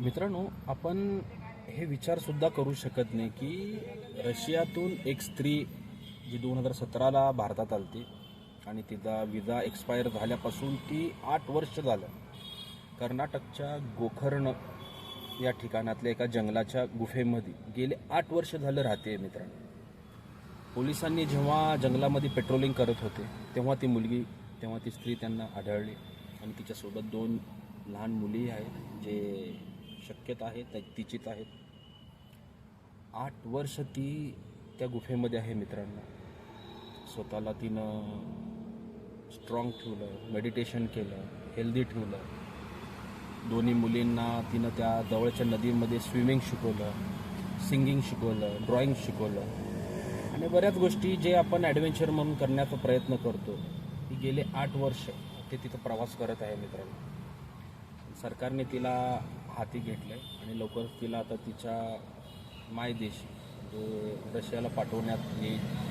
मित्रांनो आपण हे विचारसुद्धा करू शकत नाही की रशियातून एक स्त्री जी दोन हजार सतराला भारतात आलती आणि तिचा विजा एक्सपायर झाल्यापासून ती आठ वर्ष झालं. कर्नाटकच्या गोखर्ण या ठिकाणातल्या एका जंगलाच्या गुफेमध्ये गेले आठ वर्ष झालं राहते मित्रांनो. पोलिसांनी जेव्हा जंगलामध्ये पेट्रोलिंग करत होते तेव्हा ती मुलगी तेव्हा ती स्त्री त्यांना आढळली. आणि तिच्यासोबत दोन लहान मुली आहेत जे शक्यता आहे त्या तिचीत आहेत आठ वर्ष ती त्या गुफेमध्ये आहे मित्रांनो. स्वतःला तिनं स्ट्रॉंग ठेवलं मेडिटेशन केलं हेल्दी ठेवलं. दोन्ही मुलींना तिनं त्या जवळच्या नदीमध्ये स्विमिंग शिकवलं सिंगिंग शिकवलं ड्रॉइंग शिकवलं. आणि बऱ्याच गोष्टी जे आपण ॲडव्हेंचर म्हणून करण्याचा प्रयत्न करतो ती गेले आठ वर्ष ते तिथं प्रवास करत आहे मित्रांनो. सरकारने तिला हाती घेतलं आहे आणि लवकरच तिला आता तिच्या मायदेशी जो रशियाला पाठवण्यात येईल